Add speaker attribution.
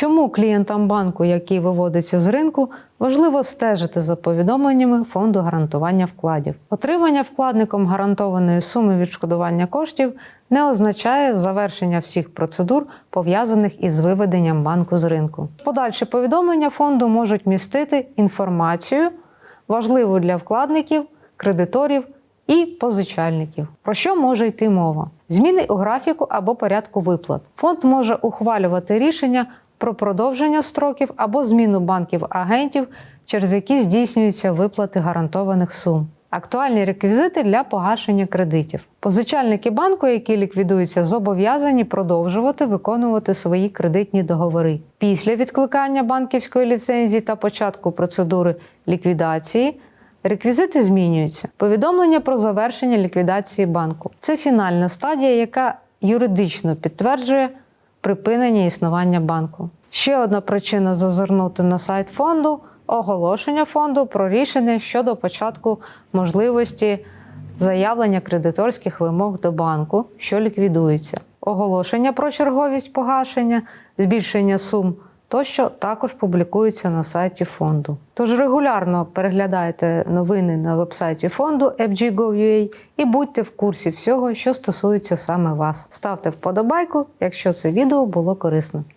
Speaker 1: Чому клієнтам банку, який виводиться з ринку, важливо стежити за повідомленнями фонду гарантування вкладів? Отримання вкладником гарантованої суми відшкодування коштів не означає завершення всіх процедур, пов'язаних із виведенням банку з ринку. Подальші повідомлення фонду можуть містити інформацію, важливу для вкладників, кредиторів і позичальників. Про що може йти мова? Зміни у графіку або порядку виплат. Фонд може ухвалювати рішення про продовження строків або зміну банків агентів, через які здійснюються виплати гарантованих сум. Актуальні реквізити для погашення кредитів. Позичальники банку, які ліквідуються, зобов'язані продовжувати виконувати свої кредитні договори. Після відкликання банківської ліцензії та початку процедури ліквідації Реквізити змінюються. Повідомлення про завершення ліквідації банку. Це фінальна стадія, яка юридично підтверджує припинення існування банку. Ще одна причина зазирнути на сайт фонду оголошення фонду про рішення щодо початку можливості заявлення кредиторських вимог до банку, що ліквідується, оголошення про черговість погашення, збільшення сум тощо також публікуються на сайті фонду. Тож регулярно переглядайте новини на вебсайті фонду FG.gov.ua і будьте в курсі всього, що стосується саме вас. Ставте вподобайку, якщо це відео було корисним.